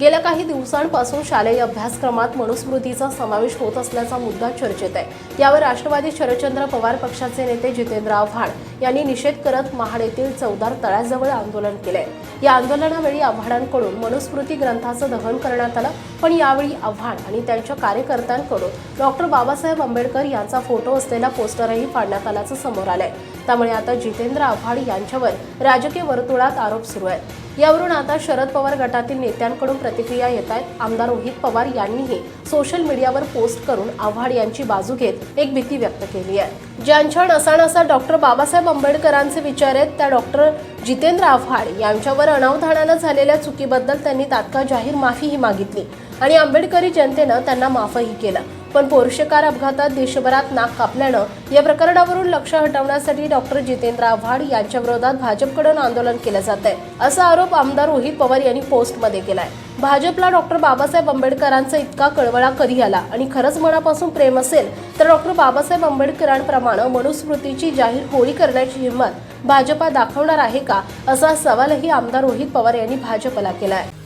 गेल्या काही दिवसांपासून शालेय अभ्यासक्रमात मनुस्मृतीचा समावेश होत असल्याचा मुद्दा चर्चेत आहे. यावर राष्ट्रवादी शरदचंद्र पवार पक्षाचे नेते जितेंद्र आव्हाड यांनी निषेध करत महाड येथील चौदार तळ्याजवळ आंदोलन केले या आंदोलनावेळी आव्हाडांकडून मनुस्मृती ग्रंथाचं दहन करण्यात आलं पण यावेळी आव्हाड आणि त्यांच्या कार्यकर्त्यांकडून डॉक्टर बाबासाहेब आंबेडकर यांचा फोटो असलेला पोस्टरही फाडण्यात आल्याचं समोर आलंय. त्यामुळे आता जितेंद्र आव्हाड यांच्यावर राजकीय वर्तुळात आरोप सुरू आहेत. यावरून आता शरद पवार गटातील नेत्यांकडून प्रतिक्रिया येत आहेत आमदार रोहित पवार यांनीही सोशल मीडियावर पोस्ट करून आव्हाड यांची बाजू घेत एक भीती व्यक्त केली आहे. ज्यांच्या नसानसा डॉक्टर बाबासाहेब आंबेडकरांचे विचार आहेत त्या डॉक्टर जितेंद्र आव्हाड यांच्यावर अनावधानानं झालेल्या चुकीबद्दल त्यांनी तात्काळ जाहीर माफीही मागितली आणि आंबेडकरी जनतेनं त्यांना माफही केलं. पण पोर्शे कार अपघातात देशभरात नाक कापल्यानं या प्रकरणावरून लक्ष हटवण्यासाठी डॉक्टर जितेंद्र आव्हाड यांच्या विरोधात भाजपकडून आंदोलन केलं जात आहे असा आरोप आमदार रोहित पवार यांनी पोस्टमध्ये केलाय. भाजपला डॉक्टर बाबासाहेब आंबेडकरांचा इतका कळवळा कधी आला आणि खरंच मनापासून प्रेम असेल तर डॉक्टर बाबासाहेब आंबेडकरांप्रमाणे मनुस्मृतीची जाहीर होळी करण्याची हिंमत भाजपा दाखवणार आहे का असा सवालही आमदार रोहित पवार यांनी भाजपला केला आहे